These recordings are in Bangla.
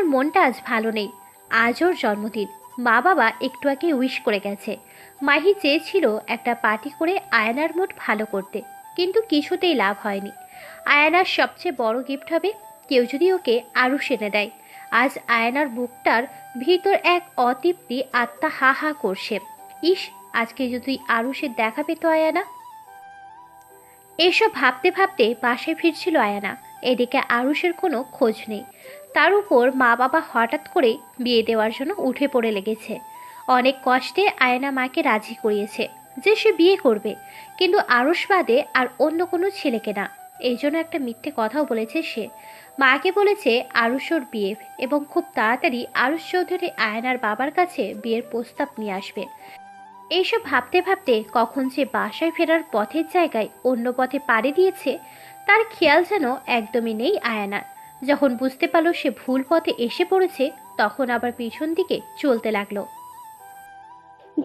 আয়ানার মনটা আজ ভালো নেই। আজ ওর জন্মদিন। মা বাবা একটু আগে উইশ করে গেছে। মাহি চেয়েছিল একটা পার্টি করে আয়ানার মুড ভালো করতে, কিন্তু কিছুতেই লাভ হয়নি। আয়ানার সবচেয়ে বড় গিফট হবে, কেউ যদি ওকে আরও এনে দেয়। আজ আয়ানার বুকটার ভিতর এক অতৃপ্তি আত্মা হা হা করছে। ইস, আজকে যদি আরুষের দেখা পেত আয়ানা। এসব ভাবতে ভাবতে বাসায় ফিরছিল আয়ানা। এদিকে আরুষের কোনো খোঁজ নেই। তার উপর মা বাবা হঠাৎ করে বিয়ে দেওয়ার জন্য উঠে পড়ে লেগেছে। অনেক কষ্টে আয়না মাকে রাজি করিয়েছে যে সে বিয়ে করবে, কিন্তু আরুষ বাদে আর অন্য কোনো ছেলেকে না। এই জন্য একটা মিথ্যে কথাও বলেছে সে। মাকে বলেছে আরুষ ওর বিয়ে এবং খুব তাড়াতাড়ি আরুষ চৌধুরী আয়নার বাবার কাছে বিয়ের প্রস্তাব নিয়ে আসবে। এইসব ভাবতে ভাবতে কখন যে বাসায় ফেরার পথের জায়গায় অন্য পথে পাড়ি দিয়েছে, তার খেয়াল যেন একদমই নেই আয়ানার। যখন বুঝতে পারল সে ভুল পথে এসে পড়েছে তখন আবার পিছন দিকে চলতে লাগল।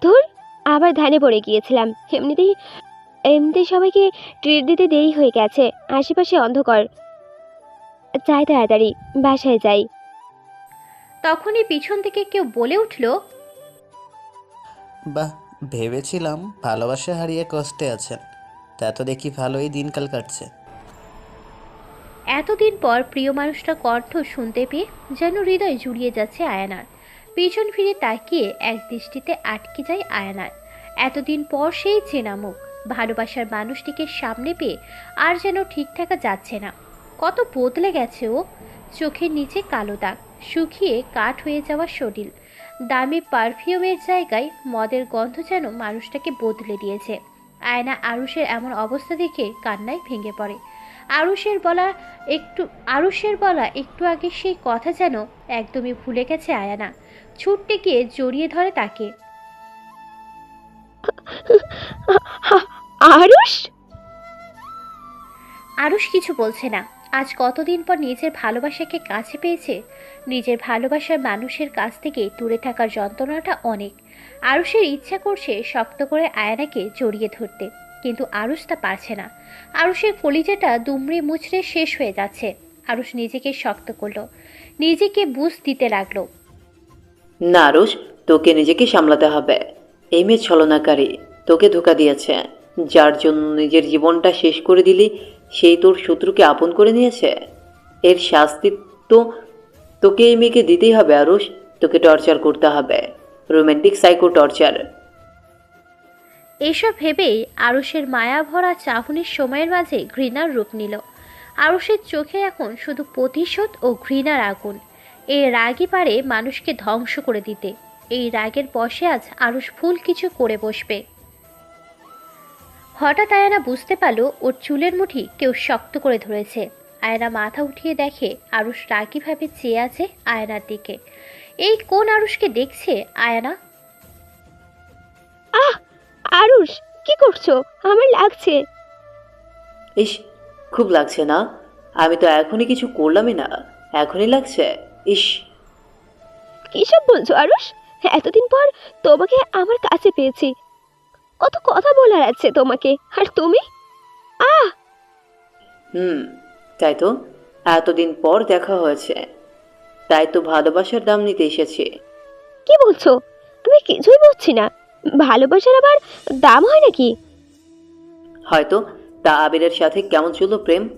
ধুর আবার ধ্যানে পড়ে গিয়েছিলাম। এমনিতেই এমনিতেই সবাইকে ট্রিট দিতে দেরি হয়ে গেছে। আশেপাশে অন্ধকার। যাই তাড়াতাড়ি বাসায় যাই। তখনই পিছন থেকে কেউ বলে উঠল বাহ ভেবেছিলাম ভালোবাসা হারিয়ে কষ্টে আছেন। তা তো দেখি ভালোই দিনকাল কাটছে। এতদিন পর প্রিয় মানুষটা কণ্ঠ শুনতে পেয়ে যেন হৃদয় জুড়িয়ে যাচ্ছে আয়ানার। পিছন ফিরে তাকিয়ে এক দৃষ্টিতে আটকে যায় আয়ানার। এতদিন পর সেই চেনা মুখ ভালোবাসার মানুষটিকে সামনে পেয়ে আর যেন ঠিক থাকা যাচ্ছে না। কত বদলে গেছে ও। চোখের নিচে কালো দাগ, শুকিয়ে কাঠ হয়ে যাওয়া শরীর। দামি পারফিউমের জায়গায় মদের গন্ধ যেন মানুষটাকে বদলে দিয়েছে। আয়না আরুষের এমন অবস্থা দেখে কান্নায় ভেঙে পড়ে। আরুষের বলা একটু আরুষের বলা একটু আগে সেই কথা যেন একদমই ভুলে গেছে আয়ানা। ছুটতে গিয়ে জড়িয়ে ধরে তাকে। আরুষ? আরুষ কিছু বলছে না। আজ কতদিন পর নিজের ভালোবাসাকে কাছে পেয়েছে। নিজের ভালোবাসার মানুষের কাছ থেকে দূরে থাকার যন্ত্রণাটা অনেক। আরুষের ইচ্ছা করছে শক্ত করে আয়নাকে জড়িয়ে ধরতে। কিন্তু আরুষ তা পারছে না। আরুষের কলিজাটা দুমড়ে মুচড়ে শেষ হয়ে যাচ্ছে। আরুষ নিজেকে শক্ত করল। নিজেকে বুঝ দিতে লাগল। না আরুষ, তোকে নিজেকে সামলাতে হবে। এই মেয়ে ছলনাকারী, তোকে ধোকা দিয়েছে। যার জন্য নিজের জীবনটা শেষ করে দিলি সেই তোর শত্রুকে আপন করে নিয়েছে। এর শাস্তি তো তোকে এই মেয়েকে দিতেই হবে আরুষ। তোকে টর্চার করতে হবে। Romantic psycho torture. এসব ভেবেই আরুষের মায়া ভরা চাহনির সময়ের মাঝে ঘৃণার রূপ নিল। আরুষের চোখে এখন শুধু প্রতিশোধ ও ঘৃণার আগুন। এই রাগই পারে মানুষকে ধ্বংস করে দিতে। এই রাগের বসে আজ আরুষ ভুল কিছু করে বসবে। হঠাৎ আয়না বুঝতে পারল, ওর চুলের মুঠি কেউ শক্ত করে ধরেছে। আয়না মাথা উঠিয়ে দেখে আরুষ রাগিভাবে চেয়ে আছে আয়নার দিকে। এই কোন আরুষকে দেখছে আয়না? আরুষ কি করছ? আমার লাগছে। ইস খুব লাগছে না। আমি তো এখনই কিছু করলামই না। এখনই লাগছে। ইস। কিসব বলছো আরুষ? এতদিন পর তোমাকে আমার কাছে পেয়েছি। কত কথা বলার আছে তোমাকে। আর তুমি? আহ! হুম তাই তো। এতদিন পর দেখা হয়েছে। তাই তো ভালোবাসার দাম নিতে এসেছি। কি বলছো? আমি কিছুই বুঝছি না। ভালোবাসার আবার দাম হয় নাকি? হয়তো তা আবিরের সাথে কেমন ছিল প্রেম?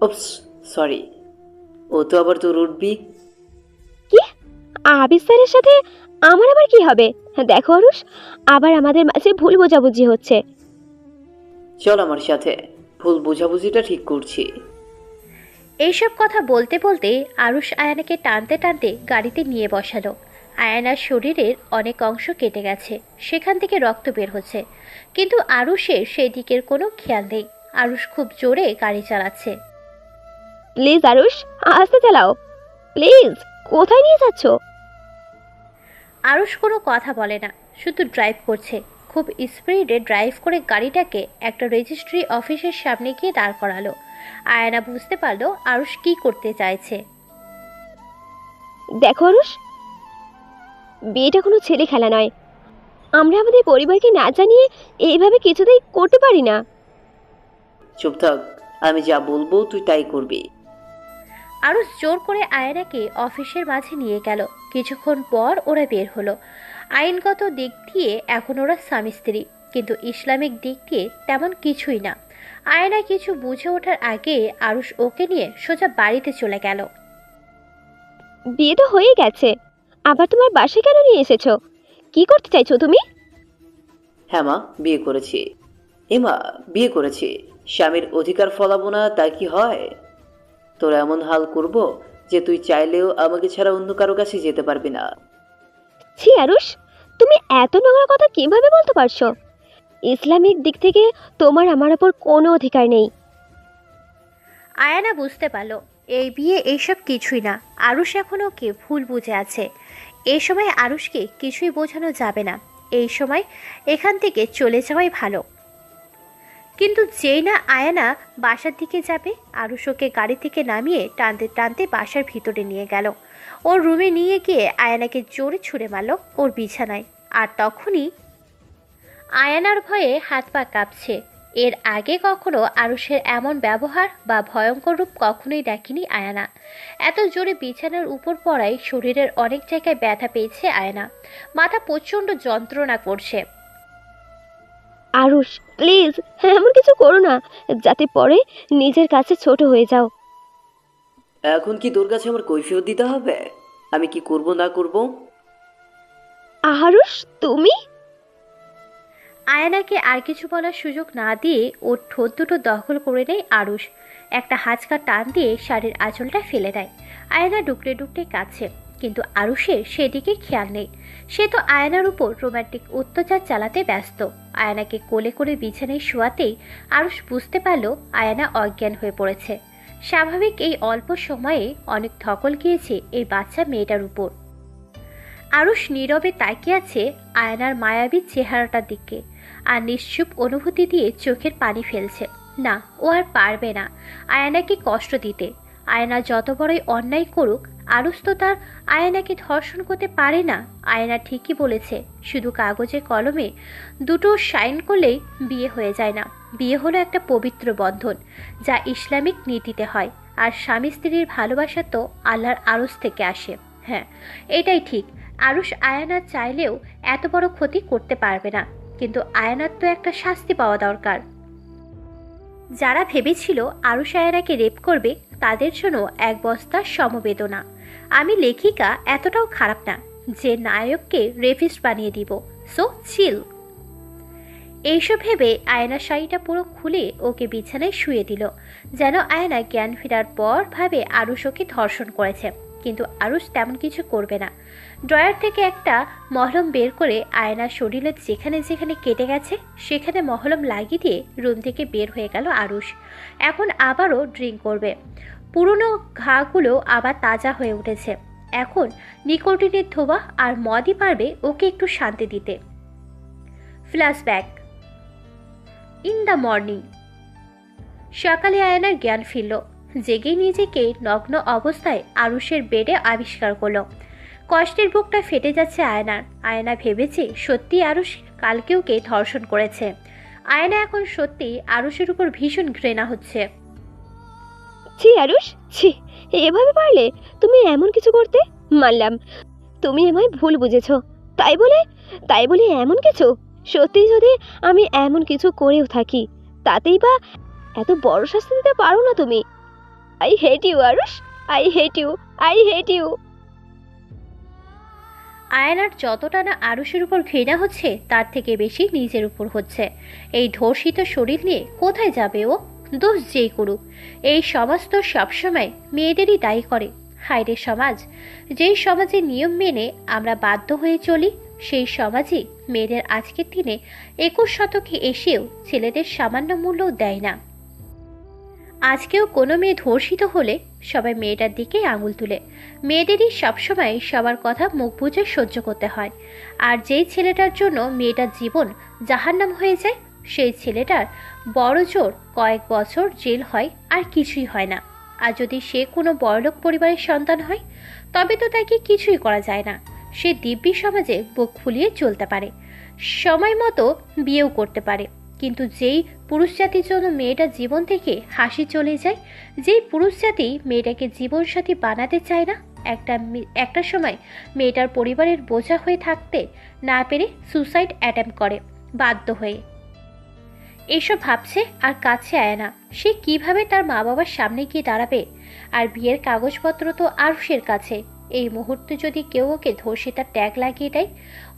ওপস সরি। ও তো আবার তোর উঠবি কি? আবির স্যারের সাথে আমার আবার কি হবে? দেখো আরুষ আবার আমাদের মাঝে ভুল বোঝাবুঝি হচ্ছে। চল আমার সাথে ভুল বোঝাবুঝিটা ঠিক করছি। এইসব কথা বলতে বলতে আরুষ আয়ানাকে টানতে টানতে গাড়িতে নিয়ে বসালো। আয়ানার শরীরের অনেক অংশ কেটে গেছে। সেখান থেকে রক্ত বের হচ্ছে। কিন্তু আরুষের সেই দিকের কোনো খেয়াল নেই। আরুষ খুব জোরে গাড়ি চালাচ্ছে। প্লিজ আরুষ আস্তে চালাও। প্লিজ কোথায় নিয়ে যাচ্ছ? আরুষ কোনো কথা বলে না শুধু ড্রাইভ করছে। খুব স্পিডে ড্রাইভ করে গাড়িটাকে একটা রেজিস্ট্রি অফিসের সামনে গিয়ে দাঁড় করালো। আয়না বুঝতে পারল আরুষ কি করতে চাইছে। দেখো আরুষ বিয়েটা কোনো ছেলে খেলা নয়। আমরা আমাদের পরিবারকে না জানিয়ে এইভাবে কিছুতেই করতে পারি না। চুপ থাক আমি যা বলব তুই তাই করবি। আরুষ জোর করে আয়নাকে অফিসের মাঝে নিয়ে গেল। কিছুক্ষণ পর ওরা বের হলো। আইনগত দিক দিয়ে এখন ওরা স্বামী স্ত্রী কিন্তু ইসলামিক দিক দিয়ে তেমন কিছুই না। আয়না কিছু বুঝে ওঠার আগে আরুষ ওকে নিয়ে সোজা বাড়িতে চলে গেল। বিয়ে তো হয়ে গেছে। আবার তোমার বাসে কেন নিয়ে এসেছ? কি করতে চাইছো তুমি? হ্যাঁ মা বিয়ে করেছি। এমা বিয়ে করেছি। স্বামীর অধিকার ফলাবো না তা কি হয়? তোর এমন হাল করব যে তুই চাইলেও আমাকে ছাড়া অন্য কারও কাছে যেতে পারবি না। ছি আরুষ তুমি এত নোংরা কথা কীভাবে বলতে পারছ? ইসলামিক দিক থেকে তোমার আমার ওপর কোনো অধিকার নেই। আয়ানা বুঝতে পারল এই বিয়ে এইসব কিছুই না। আরুষ এখনও ওকে ভুল বুঝে আছে। এই সময় আরুষকে কিছুই বোঝানো যাবে না। এই সময় এখান থেকে চলে যাওয়াই ভালো। কিন্তু যেই না আয়ানা বাসার দিকে যাবে, আরুষ ওকে গাড়ি থেকে নামিয়ে টানতে টানতে বাসার ভিতরে নিয়ে গেল। ওর রুমে নিয়ে গিয়ে আয়ানাকে জোরে ছুঁড়ে মারল ওর বিছানায়। আর তখনই আয়ানার ভয়ে হাত পা কাঁপছে। এর আগে কখনো আরুষের এমন ব্যবহার বা ভয়ঙ্কর রূপ কখনোই দেখেনি আয়না। এত জোরে বিছানার উপর পড়ায় শরীরের অনেক জায়গায় ব্যথা পেয়েছে আয়না। মাথা প্রচণ্ড যন্ত্রণা করছে। আরুষ প্লিজ এমন কিছু করো না। যাতে পরে নিজের কাছে ছোট হয়ে যাও। এখন কি তোর কাছে আমার কৈফিয়ত দিতে হবে? আমি কি করব না করব? আহারুষ তুমি? আয়নাকে আর কিছু বলার সুযোগ না দিয়ে ওর ঠোঁট দুটো দখল করে নেয় আরুষ। একটা হাঁচকা টান দিয়ে শাড়ির আঁচলটা ফেলে দেয়। আয়না ডুকরে ডুকরে কাছে কিন্তু আরুষের সেদিকে খেয়াল নেই। সে তো আয়নার উপর রোমান্টিক অত্যাচার চালাতে ব্যস্ত। আয়নাকে কোলে করে বিছানায় শোয়াতেই আরুষ বুঝতে পারল আয়না অজ্ঞান হয়ে পড়েছে। স্বাভাবিক এই অল্প সময়ে অনেক ধকল গিয়েছে এই বাচ্চা মেয়েটার উপর। আরুষ নীরবে তাকিয়ে আছে আয়নার মায়াবী চেহারাটার দিকে। আর নিশ্চুপ অনুভূতি দিয়ে চোখের পানি ফেলছে। না, ও আর পারবে না। আয়নাকে কষ্ট দিতে। আয়না যত বড়ই অন্যায় করুক আরুষ তো তার আয়নাকে ধর্ষণ করতে পারে না। আয়না ঠিকই বলেছে, শুধু কাগজে কলমে দুটো সাইন করলেই বিয়ে হয়ে যায় না। বিয়ে হলো একটা পবিত্র বন্ধন, যা ইসলামিক নীতিতে হয়, আর স্বামী স্ত্রীর ভালোবাসা তো আল্লাহর আরস থেকে আসে। হ্যাঁ এটাই ঠিক। আরুষ আয়ানা চাইলেও এত বড় ক্ষতি করতে পারবে না। কিন্তু আয়নার তো একটা শাস্তি পাওয়া দরকার। যারা ভেবেছিল আরুষ আয়ানাকে রেপ করবে, তাদের জন্য এক বস্তা সমবেদনা। আমি লেখিকা, এতটাও খারাপ না যে নায়ককে রেফিস্ট বানিয়ে দিব। So, chill. এইসব ভেবে আয়না শাড়িটা পুরো খুলে ওকে বিছানায় শুয়ে দিল, যেন আয়না জ্ঞান ফেরার পর ভাবে আরুষ ওকে ধর্ষণ করেছে। কিন্তু আরুষ তেমন কিছু করবে না। ড্রয়ার থেকে একটা মহলম বের করে আয়নার শরীরে যেখানে যেখানে কেটে গেছে, সেখানে মহলম লাগিয়ে দিয়ে রুম থেকে বের হয়ে গেল আরুষ। এখন আবারও ড্রিঙ্ক করবে। পুরনো ঘাগুলো আবার তাজা হয়ে উঠেছে। এখন নিকোটিনের ধোয়া আর মদই পারবে ওকে একটু শান্তি দিতে। ফ্ল্যাশব্যাক। In the morning. সকালে আয়নার জ্ঞান ফিরল। জেগে নিজেকে নগ্ন অবস্থায় আরুষের বেডে আবিষ্কার করল। কষ্টের বুকটা ফেটে যাচ্ছে আয়নার। আয়না ভেবেছে সত্যি আরুষ কালকে ওকে ধর্ষণ করেছে। আয়না এখন সত্যি আরুষের উপর ভীষণ ঘৃণা হচ্ছে। ছি আরুষ, ছি, এভাবে পারলে তুমি এমন কিছু করতে? মানলাম, তুমি আমায় ভুল বুঝেছ। তাই বলে তাই বলে এমন কিছু? সত্যি যদি আমি এমন কিছু করেও থাকি, তাতেই বা এত বড় শাস্তি দিতে পারো না তুমি। I hate you Arush I hate you I hate you আয়নার যতটা না আরুষের উপর ঘৃণা হচ্ছে, তার থেকে বেশি নিজের উপর হচ্ছে। এই ধর্ষিত শরীর নিয়ে কোথায় যাবে ও? দোষ যেই করুক। এই সমাজ তো সবসময় মেয়েদেরই দায়ী করে। হায়রে সমাজ, যেই সমাজের নিয়ম মেনে আমরা বাধ্য হয়ে চলি, সেই সমাজই মেয়েদের আজকের দিনে একুশ শতকে এসেও ছেলেদের সামান্য মূল্যও দেয় না। আজকেও কোনো মেয়ে ধর্ষিত হলে সবাই মেয়েটার দিকে আঙুল তুলে। মেয়েদেরই সবসময় সবার কথা মুখ বুঝে সহ্য করতে হয়। আর যেই ছেলেটার জন্য মেয়েটার জীবন জাহান্নাম হয়ে যায়, সেই ছেলেটার বড় জোর কয়েক বছর জেল হয় আর কিছুই হয় না। আর যদি সে কোনো বড়লোক পরিবারের সন্তান হয়, তবে তো তাকে কিছুই করা যায় না। সে দিব্যি সমাজে বুক ফুলিয়ে চলতে পারে। সময় মতো বিয়েও করতে পারে। কিন্তু যেই পুরুষ জাতির জন্য মেয়েটার জীবন থেকে হাসি চলে যায়, যেই পুরুষ জাতি মেয়েটাকে জীবনসাথী বানাতে চায় না, একটা একটা সময় মেয়েটার পরিবারের বোঝা হয়ে থাকতে না পেরে সুসাইড অ্যাটেম্প করে, বাধ্য হয়ে। এসব ভাবছে আর কাছে আয় না। সে কীভাবে তার মা বাবার সামনে গিয়ে দাঁড়াবে? আর বিয়ের কাগজপত্র তো আরুষের কাছে। এই মুহূর্তে যদি কেউ ওকে ধর্ষিতার ট্যাগ লাগিয়ে দেয়,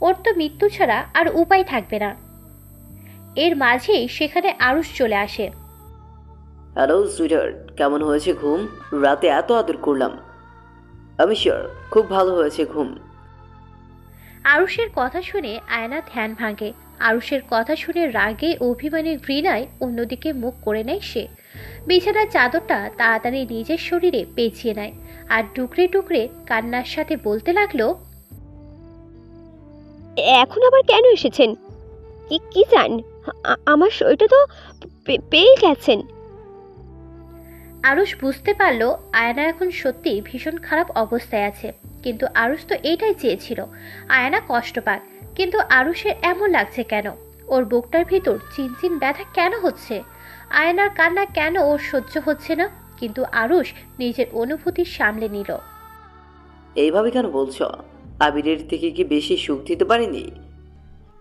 ওর তো মৃত্যু ছাড়া আর উপায় থাকবে না। এর মাঝেই সেখানে আরুষ চলে আসে। হ্যালো সুইটার কেমন হয়েছে ঘুম? রাতে এত আদর করলাম। আমি শিওর খুব ভালো হয়েছে ঘুম। আরুষের কথা শুনে আয়না ধ্যান ভাঙে। আরুষের কথা শুনে রাগে অভিমানে ঘৃণায় অন্যদিকে মুখ করে নেয় সে। বিছানার চাদরটা তাড়াতাড়ি নিজের শরীরে পেঁচিয়ে নেয় আর টুকরে টুকরে কান্নার সাথে বলতে লাগল এখন আবার কেন এসেছেন? কি কি চান? আমার শরীরটা তো পে- পেয়ে গেছেন। আরুষ বুঝতে পারল আয়না এখন সত্যি ভীষণ খারাপ অবস্থায় আছে কিন্তু আরুষ তো এটাই চেয়েছিল। আয়না কষ্ট পাক কিন্তু আরুষের এমন লাগছে কেন? ওর বুকটার ভিতর চিনচিন ব্যথা কেন হচ্ছে? আয়নার কান্না কেন ওর সহ্য হচ্ছে না? কিন্তু আরুষ নিজের অনুভূতি সামলে নিল। এইভাবে কেন বলছো? আবিরের থেকে কি বেশি সুখ দিতে পারিনি?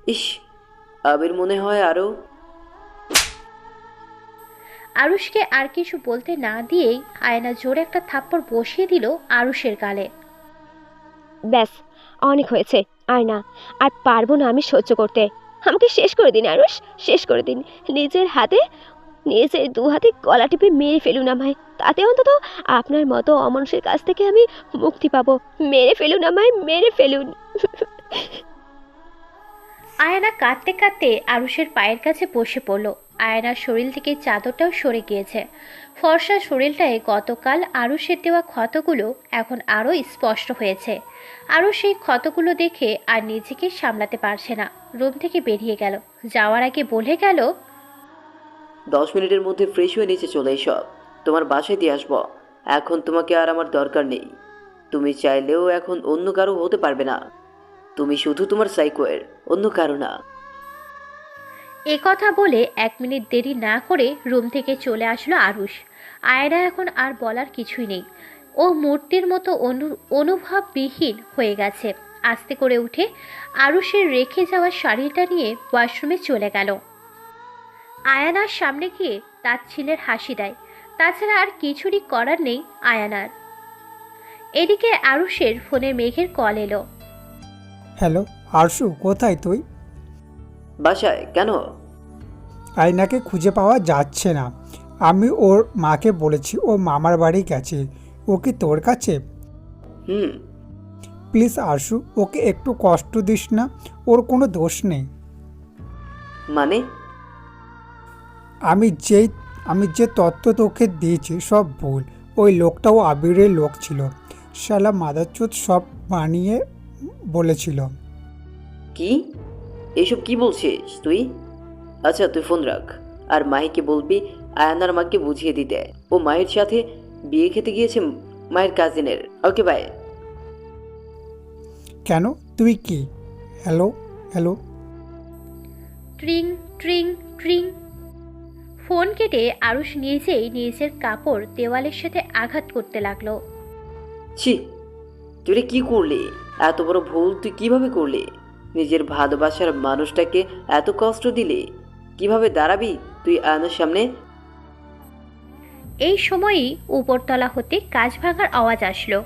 ইস আবির মনে হয় আরও আরুষকে আর কিছু বলতে না দিয়েই আয়না জোরে একটা থাপ্পড় বসিয়ে দিল আরুষের গালে। ব্যাস অনেক হয়েছে আর না আর পারব না আমি সহ্য করতে। আমাকে শেষ করে দিন আরুষ শেষ করে দিন। নিজের হাতে নিজের দু হাতে গলা টিপে মেরে ফেলুন আমায়। তাতে অন্তত আপনার মতো অমানুষের কাছ থেকে আমি মুক্তি পাবো। মেরে ফেলুন আমায় মেরে ফেলুন। আয়না কাঁদতে কাঁদতে আরুষের পায়ের কাছে বসে পড়ল। আয়নার শরীর থেকে চাদরটাও সরে গিয়েছে। ফর্সা শরীরটায় গতকাল আরুষের দেওয়া ক্ষতগুলো এখন আরও স্পষ্ট হয়েছে। আরও সেই ক্ষতগুলো দেখে আর নিজেকে সামলাতে পারছে না। রুম থেকে বেরিয়ে গেল। যাওয়ার আগে বলে গেল, দশ মিনিটের মধ্যে ফ্রেশ হয়ে নিচে চলে এসো। তোমার বাসায় দিয়ে আসব। এখন তোমাকে আর আমার দরকার নেই। তুমি চাইলেও এখন অন্য কারও হতে পারবে না। তুমি শুধু তোমার সাইকোয়ের অন্য কারও না। এ কথা বলে এক মিনিট দেরি না করে রুম থেকে চলে আসলো আরুষ। আয়রা এখন আর বলার কিছুই নেই। ও মূর্তির মতো অনু, অনুভববিহীন হয়ে গেছে। আস্তে করে উঠে আরুষের রেখে যাওয়া শাড়িটা নিয়ে ওয়াশরুমে চলে গেল। আয়ানার সামনে গিয়ে তার ছেলের হাসি দেয়। তাছাড়া আর কিছুরই করার নেই আয়ানার। এদিকে আরুষের ফোনে মেঘের কল এলো। হ্যালো আরশু কোথায় তুই? বাসায় কেন? আয়নাকে খুঁজে পাওয়া যাচ্ছে না। আমি ওর মাকে বলেছি ও মামার বাড়ি গেছে। ও কি তোর কাছে? হুম। প্লিজ আরশু ওকে একটু কষ্ট দিস না ওর কোনো দোষ নেই। মানে? আমি যেই আমি যে তত্ত্ব তোকে দিয়েছি সব ভুল। ওই লোকটাও আবিরের লোক ছিল। শালা মাদারচোদ সব বানিয়ে বলেছিল। কি? এসব কি বলছিস তুই? আচ্ছা তুই ফোন রাখ। আর মাহিকে বলবি আয়ানার মাকে বুঝিয়ে দিতে। ও মায়ের সাথে বিয়ে খেতে গিয়েছে মায়ের কাজিনের ওকে বাই কেন? তুই কি? Hello hello tring tring tring. Phone কেটে আরুষ নিজেই নিজের কাপড় দেওয়ালের সাথে আঘাত করতে লাগল। ছি তুই কি করলি? এত বড় ভুল তুই কীভাবে করলে? নিজের ভালোবাসার মানুষটাকে এত কষ্ট দিলে? কীভাবে দাঁড়াবি তুই আয়নার সামনে? এই সময়ই উপরতলা হতে কাজ ভাঙার আওয়াজ আসলো।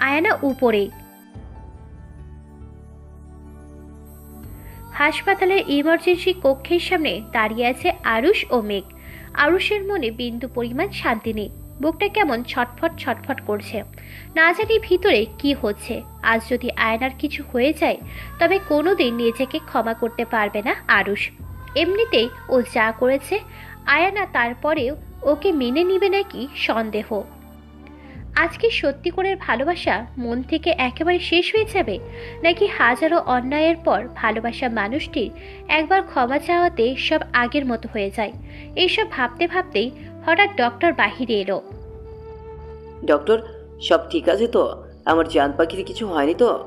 আয়না উপরে। হাসপাতালের ইমার্জেন্সি কক্ষের সামনে দাঁড়িয়ে আছে আরুষ ও মেঘ। আরুষের মনে বিন্দু পরিমাণ শান্তি নেই। বুকটা কেমন ছটফট ছটফট করছে। না জানি ভিতরে কি হচ্ছে। আজ যদি আয়নার কিছু হয়ে যায়, তবে কোনোদিন নিজেকে ক্ষমা করতে পারবে না আরুষ। এমনিতেই ও যা করেছে, আয়ানা তারপরেও ওকে মেনে নিবে নাকি সন্দেহ। আজকে সত্যি করে ভালোবাসা মন থেকে একেবারে শেষ হয়ে যাবে? নাকি হাজারো অন্যায়ের পর ভালোবাসা মানুষটির একবার ক্ষমা চাওয়াতে সব আগের মতো হয়ে যায়? এইসব ভাবতে ভাবতেই হঠাৎ ডক্টর বাহিরে এলো। ডক্টর সব ঠিক আছে তো? আমার জান পাখির কিছু হয়নি তো?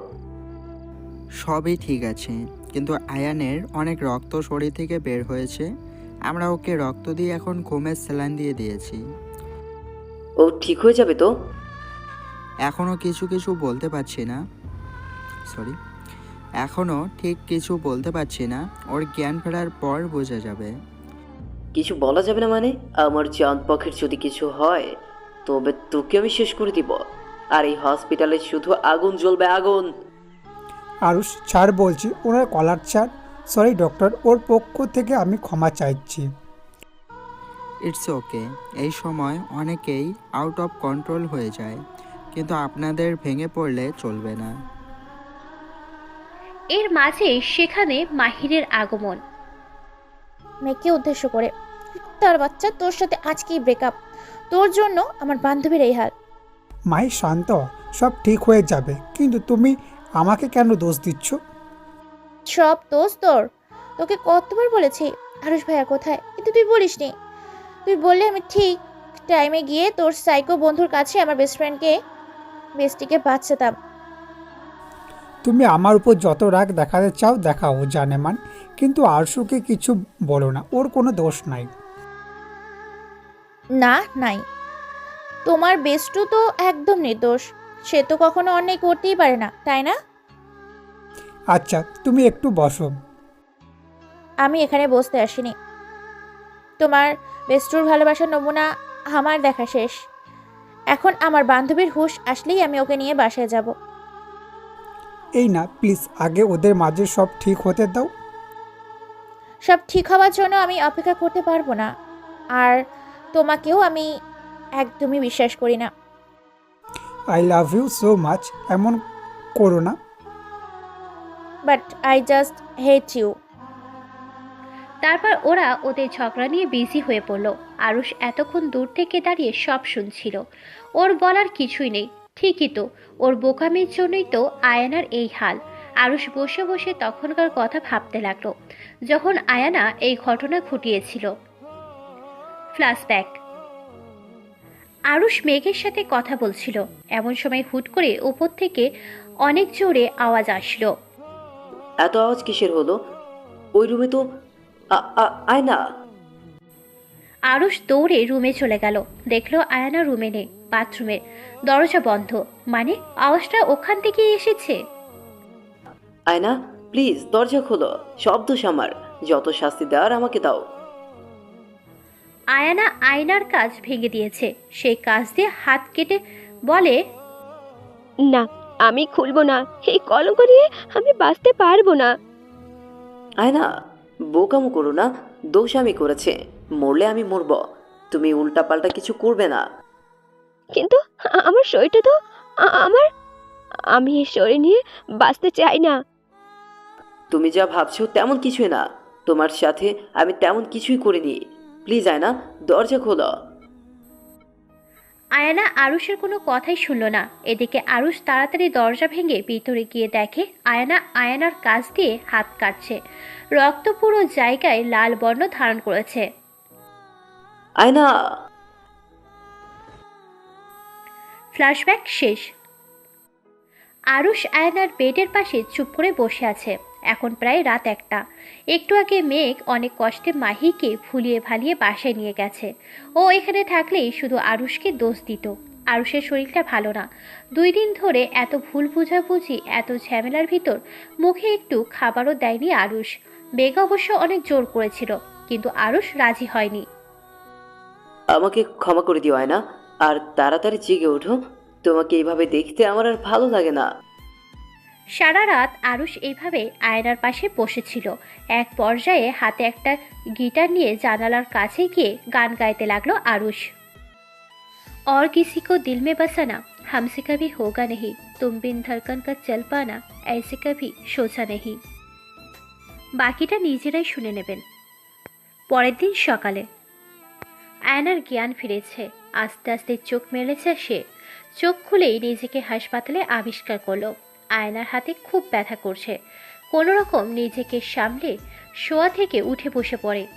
সবই ঠিক আছে কিন্তু আয়ানের অনেক রক্ত শরীর থেকে বের হয়েছে। আমরা ওকে রক্ত দিয়ে এখন ঘুমের স্যালাইন দিয়ে দিয়েছি। ও ঠিক হয়ে যাবে তো? এখনও কিছু কিছু বলতে পারছি না। সরি এখনও ঠিক কিছু বলতে পারছি না। ওর জ্ঞান ফেরার পর বোঝা যাবে। কিছু বলা যাবে না মানে? আমার চাঁদ পক্ষের যদি কিছু হয় তবে তোকে আমি শেষ করে দিব। আর এই হসপিটালে শুধু আগুন জ্বলবে আগুন! আরুষ ছাড় বলছি ওনার কলার ছাড়। সরি ডক্টর ওর পক্ষ থেকে আমি ক্ষমা চাইছি। ইটস ওকে এই সময় অনেকেই আউট অফ কন্ট্রোল হয়ে যায় কিন্তু আপনাদের ভেঙে পড়লে চলবে না। এর মাঝে সেখানে মাহিরের আগমন। মেয়েকে উদ্দেশ্য করে তার বাচ্চা তোর সাথে আজকেই ব্রেকআপ তোর জন্য আমার বান্ধবীর এই হাল মাই শান্ত সব ঠিক হয়ে যাবে কিন্তু তুমি আমাকে কেন দোষ দিচ্ছ? সব দোষ তোর। তোকে কতবার বলেছি আরুষ ভাইয়া কোথায়? কিন্তু তুই বলিসনি। তুই বললে আমি ঠিক টাইমে গিয়ে তোর সাইকো বন্ধুর কাছে আমার বেস্ট ফ্রেন্ডকে বেস্টিকে বাঁচাতাম। তুমি আমার উপর যত রাগ দেখাতে চাও দেখাও জানে মান কিন্তু আরশুকে কিছু বলো না ওর কোনো দোষ নাই। না নাই। তোমার বেস্টু তো একদম নির্দোষ। সে তো কখনো অন্যায় করতেই পারে না তাই না? আচ্ছা তুমি একটু বসো। আমি এখানে বসতে আসিনি। তোমার বেস্টুর ভালোবাসার নমুনা আমার দেখা শেষ। এখন আমার বান্ধবীর হুশ আসলেই আমি ওকে নিয়ে বাসায় যাব। এই না প্লিজ আগে ওদের মাঝে সব ঠিক হতে দাও। সব ঠিক হওয়ার জন্য আমি অপেক্ষা করতে পারব না। আর তোমাকেও আমি একদমই বিশ্বাস করি না। I love you so much এমন করো না। But I just hate you তারপর ওরা ওদের ঝগড়া নিয়ে বিজি হয়ে পড়ল। আরুষ এতক্ষণ দূর থেকে দাঁড়িয়ে সব শুনছিল। ওর বলার কিছুই নেই। ঠিকই তো ওর বোকামির জন্যই তো আয়ানার এই হাল। আরুষ বসে বসে তখনকার কথা ভাবতে লাগল যখন আয়ানা এই ঘটনা ঘটিয়েছিল। ফ্ল্যাশব্যাক আরুষ মেঘের সাথে কথা বলছিল এমন সময় হুট করে উপর থেকে অনেক জোরে আওয়াজ আসলো। এত আওয়াজ কিসের হলো? ওই রুমে তো আ- আ- আয়না। আরুষ দৌড়ে রুমে চলে গেল দেখল আয়ানা রুমে নেই। বাথরুমের। দরজা বন্ধ। মানে আওয়াজটা ওখান থেকেই এসেছে। আয়না প্লিজ দরজা খোলো। শব্দ সামার। যত শাস্তি দেওয়ার আমাকে দাও। আয়ানা আয়নার কাজ ভেঙে দিয়েছে। সেই কাজ দিয়ে হাত কেটে বলে না আমি খুলবো না। এই কলঙ্ক নিয়ে আমি বাঁচতে পারব না। আয়না বোকামো করো না। দোষ আমি করেছে। মরলে আমি মরব। তুমি উল্টাপাল্টা কিছু করবে না। কিন্তু আমার শরীরটা তো আমার আমি এই শরীর নিয়ে বাঁচতে চাই না। তুমি যা ভাবছ তেমন কিছুই না। তোমার সাথে আমি তেমন কিছুই করিনি। প্লিজ আয়না দরজা খোলো। আয়ানা আরুষের কোনো কথাই শুনল না। এদিকে আরুষ তাড়াতাড়ি দরজা ভেঙে ভিতরে গিয়ে দেখে আয়ানা আয়ানার কাজ দিয়ে হাত কাটছে। রক্ত পুরো জায়গায় লাল বর্ণ ধারণ করেছে। আয়না! ফ্ল্যাশব্যাক শেষ। আরুষ আয়নার বেডের পাশে চুপ করে বসে আছে। এখন প্রায় রাত একটা। একটু আগে মেঘ অনেক কষ্টে মাহিকে ফুলিয়ে ভালিয়ে বাসায় নিয়ে গেছে। ও এখানে থাকলেই শুধু আরুষকে দোষ দিত। আরুষের শরীরটা ভালো না। দুই দিন ধরে এত ভুল বুঝাবুঝি, এত ঝামেলার ভিতর মুখে একটু খাবারও দেয়নি আরুষ। মেঘ অবশ্য অনেক জোর করেছিল, কিন্তু আরুষ রাজি হয়নি। আমাকে ক্ষমা করে দিও, আয়না। আর তাড়াতাড়ি জেগে ওঠো তোমাকে এইভাবে দেখতে আমার আর ভালো লাগে না সারা রাত আরুষ এইভাবে আয়নার পাশে বসেছিল এক পর্যায়ে হাতে একটা গিটার নিয়ে জানালার কাছে গিয়ে গান গাইতে লাগলো আরুষ और किसी को दिल में बसाना हमसे कभी होगा नहीं तुम बिन धड़कन का चल पाना ऐसे कभी सोचा नहीं বাকিটা নিজেরাই শুনে নেবেন পরের দিন সকালে আয়নার জ্ঞান ফিরেছে। আস্তে আস্তে চোখ মেলেছে সে। চোখ খুলেই নিজেকে হাসপাতালে আবিষ্কার করল। আয়নার হাতে খুব ব্যথা করছে। কোনো রকম নিজেকে সামলে শোয়া থেকে উঠে বসে পড়ে।